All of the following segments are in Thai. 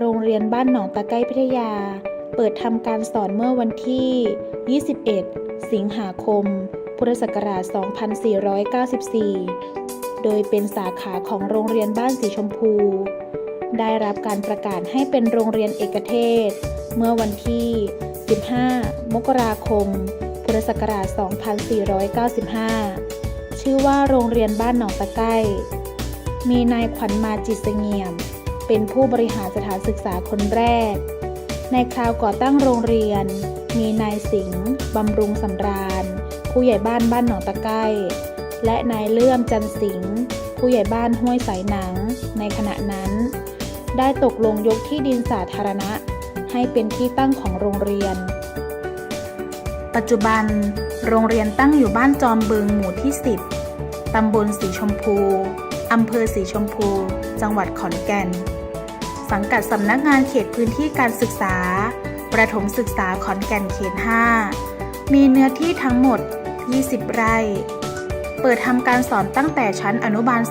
โรงเรียนบ้านหนองตะไก้พิทยา เปิดทำการสอนเมื่อวันที่ 21 สิงหาคม พุทธศักราช 2494 โดยเป็นสาขาของโรงเรียนบ้านสีชมพู ได้รับการประกาศให้เป็นโรงเรียนเอกเทศ เมื่อวันที่ 15 มกราคม พุทธศักราช 2495 ชื่อว่าโรงเรียนบ้านหนองตะไก้มีนายขวัญมาจิตเสงี่ยม เป็นผู้บริหารสถานศึกษาคนแรก ในคราวก่อตั้งโรงเรียน มีนายสิงห์บำรุงสำราญ ผู้ใหญ่บ้านบ้านหนองตะไก้และนายเลื่อมจันสิงห์ผู้ใหญ่บ้านห้วยสายหนัง ในขณะนั้น ได้ตกลงยกที่ดินสาธารณะ ให้เป็นที่ตั้งของโรงเรียน ปัจจุบัน โรงเรียนตั้งอยู่บ้านจอมบึงหมู่ที่ 10ตำบลสีชมพู อำเภอสีชมพู จังหวัดขอนแก่น สังกัดสำนักงานเขตพื้นที่การศึกษา ประถมศึกษาขอนแก่นเขต 5 มีเนื้อที่ทั้งหมด 20 ไร่ เปิดทำการสอนตั้งแต่ชั้นอนุบาล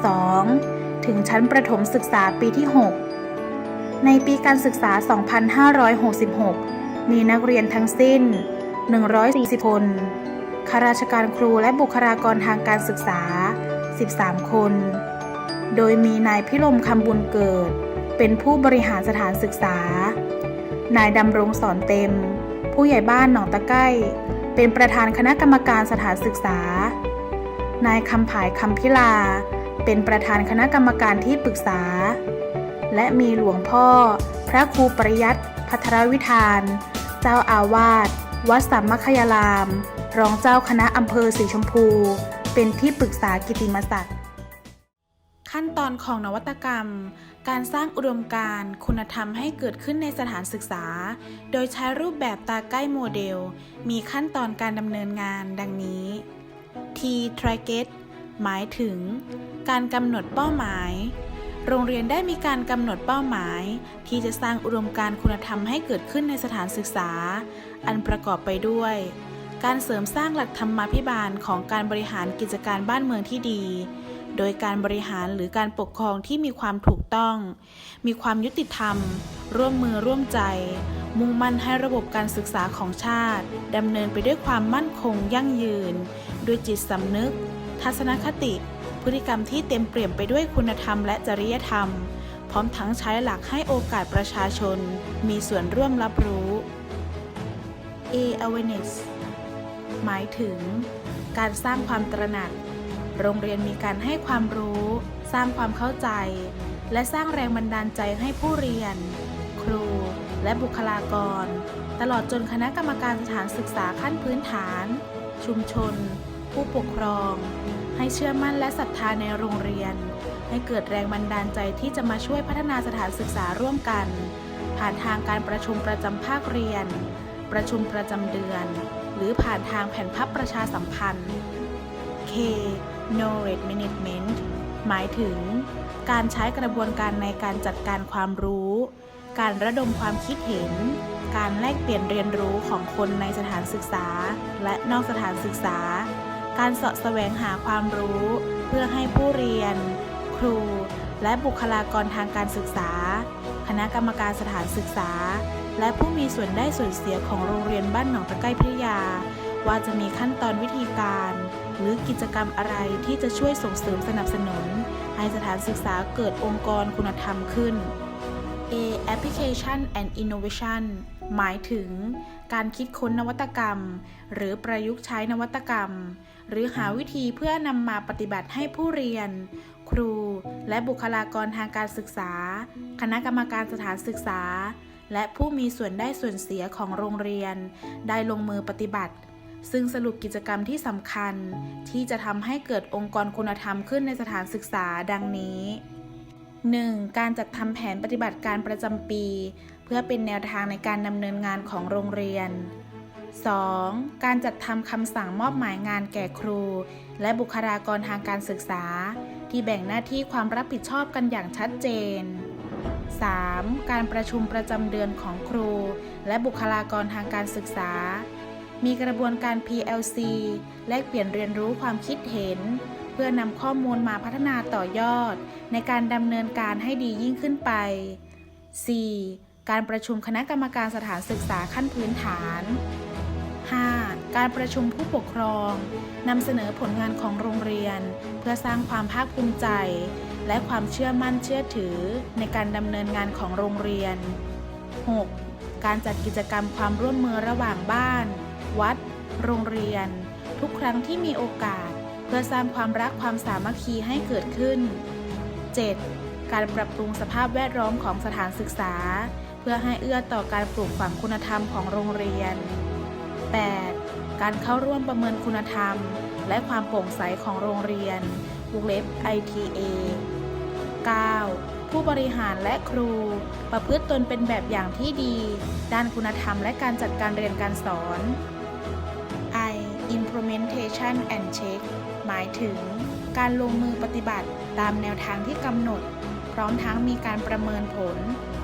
2 ถึงชั้นประถมศึกษาปีที่ 6 ในปีการศึกษา 2566 มีนักเรียนทั้งสิ้น 140 คน ข้าราชการครูและบุคลากรทางการศึกษา 13 คน โดยมีนายพิรมคำบุญเกิด เป็นผู้บริหารสถานศึกษา นายดำรงสอนเต็ม ผู้ใหญ่บ้านหนองตะไก้ เป็นประธานคณะกรรมการสถานศึกษา นายคำผายคำพิลา เป็นประธานคณะกรรมการที่ปรึกษา และมีหลวงพ่อ พระครูปริยัติพัทรวิธาน เจ้าอาวาสวัดสัมมคยาราม รองเจ้าคณะอำเภอสีชมพู เป็นที่ปรึกษากิติมศักดิ์ขั้นตอนของนวัตกรรม การสร้างอุดมการณ์คุณธรรมให้เกิดขึ้นในสถานศึกษา โดยใช้รูปแบบตาใกล้โมเดล มีขั้นตอนการดำเนินงานดังนี้ T Target หมายถึง การกำหนดเป้าหมาย โรงเรียนได้มีการกำหนดเป้าหมาย ที่จะสร้างอุดมการณ์คุณธรรมให้เกิดขึ้นในสถานศึกษา อันประกอบไปด้วย การเสริมสร้างหลักธรรมาภิบาลของการบริหารกิจการบ้านเมืองที่ดี โดยการบริหารหรือการปกครองที่มีความถูกต้อง มีความยุติธรรม ร่วมมือร่วมใจ มุ่งมั่นให้ระบบการศึกษาของชาติดำเนินไปด้วยความมั่นคงยั่งยืน ด้วยจิตสำนึก ทัศนคติ พฤติกรรมที่เต็มเปี่ยมไปด้วยคุณธรรมและจริยธรรม พร้อมทั้งใช้หลักให้โอกาสประชาชน มีส่วนร่วมรับรู้ A awareness หมายถึงการสร้างความตระหนัก โรงเรียนมีการให้ความรู้ สร้างความเข้าใจ และสร้างแรงบันดาลใจให้ผู้เรียน ครู และบุคลากร ตลอดจนคณะกรรมการสถานศึกษาขั้นพื้นฐาน ชุมชน ผู้ปกครอง ให้เชื่อมั่นและศรัทธาในโรงเรียน ให้เกิดแรงบันดาลใจที่จะมาช่วยพัฒนาสถานศึกษาร่วมกัน ผ่านทางการประชุมประจำภาคเรียน ประชุมประจำเดือน หรือผ่านทางแผ่นพับประชาสัมพันธ์ K Knowledge Management หมายถึง การใช้กระบวนการในการจัดการความรู้ การระดมความคิดเห็น การแลกเปลี่ยนเรียนรู้ของคนในสถานศึกษา และนอกสถานศึกษา การเสาะแสวงหาความรู้ เพื่อให้ผู้เรียน ครู และบุคลากรทางการศึกษา คณะกรรมการสถานศึกษา และผู้มีส่วนได้ส่วนเสียของโรงเรียนบ้านหนองตะไก้พิทยา ว่าจะมีขั้นตอนวิธีการ หรือกิจกรรมอะไรที่จะช่วยส่งเสริมสนับสนุน ให้สถานศึกษาเกิดองค์กรคุณธรรมขึ้น A application and innovation หมายถึง การคิดค้นนวัตกรรม หรือประยุกต์ใช้นวัตกรรม หรือหาวิธีเพื่อนำมาปฏิบัติให้ผู้เรียน ครู และบุคลากรทางการศึกษา คณะกรรมการสถานศึกษา และผู้มีส่วนได้ส่วนเสียของโรงเรียน ได้ลงมือปฏิบัติ ซึ่งสรุปกิจกรรมที่สำคัญ ที่จะทำให้เกิดองค์กรคุณธรรมขึ้นในสถานศึกษาดังนี้ 1. การจัดทำแผนปฏิบัติการประจำปี เพื่อเป็นแนวทางในการดำเนินงานของโรงเรียน 2. การจัดทำคำสั่งมอบหมายงานแก่ครู และบุคลากรทางการศึกษา ที่แบ่งหน้าที่ความรับผิดชอบกันอย่างชัดเจน 3. การประชุมประจำเดือนของครู และบุคลากรทางการศึกษา มีกระบวนการ PLC แลกเปลี่ยนเรียนรู้ความคิดเห็น เพื่อนำข้อมูลมาพัฒนาต่อยอด ในการดำเนินการให้ดียิ่งขึ้นไป 4. การประชุมคณะกรรมการสถานศึกษาขั้นพื้นฐาน 5. การประชุมผู้ปกครองนำเสนอผลงานของโรงเรียน เพื่อสร้างความภาคภูมิใจ และความเชื่อมั่นเชื่อถือ ในการดำเนินงานของโรงเรียน 6. การจัดกิจกรรมความร่วมมือระหว่างบ้าน วัด โรงเรียน ทุกครั้งที่มีโอกาส เพื่อสร้างความรักความสามัคคีให้เกิดขึ้น 7. การปรับปรุงสภาพแวดล้อมของสถานศึกษา เพื่อให้เอื้อต่อการปลูกฝังคุณธรรมของโรงเรียน 8. การเข้าร่วมประเมินคุณธรรม และความโปร่งใสของโรงเรียนวงเล็บ ITA 9. ผู้บริหารและครู ประพฤติตนเป็นแบบอย่างที่ดี ด้านคุณธรรมและการจัดการเรียนการสอน implementation and check หมายถึง การลงมือปฏิบัติตามแนวทางที่กำหนด พร้อมทั้งมีการประเมินผล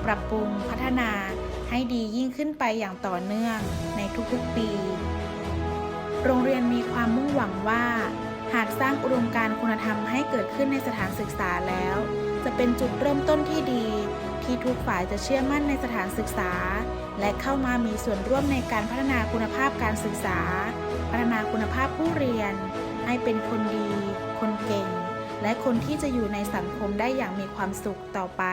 ปรับปรุงพัฒนา ให้ดียิ่งขึ้นไปอย่างต่อเนื่องในทุกๆปี โรงเรียนมีความมุ่งหวังว่า หากสร้างอุดมการณ์คุณธรรมให้เกิดขึ้นในสถานศึกษาแล้ว จะเป็นจุดเริ่มต้นที่ดี ที่ทุกฝ่ายจะเชื่อมั่นในสถานศึกษา และเข้ามามีส่วนร่วมในการพัฒนาคุณภาพการศึกษา พัฒนาคุณภาพผู้เรียน ให้เป็นคนดี คนเก่ง และคนที่จะอยู่ในสังคมได้อย่างมีความสุขต่อไป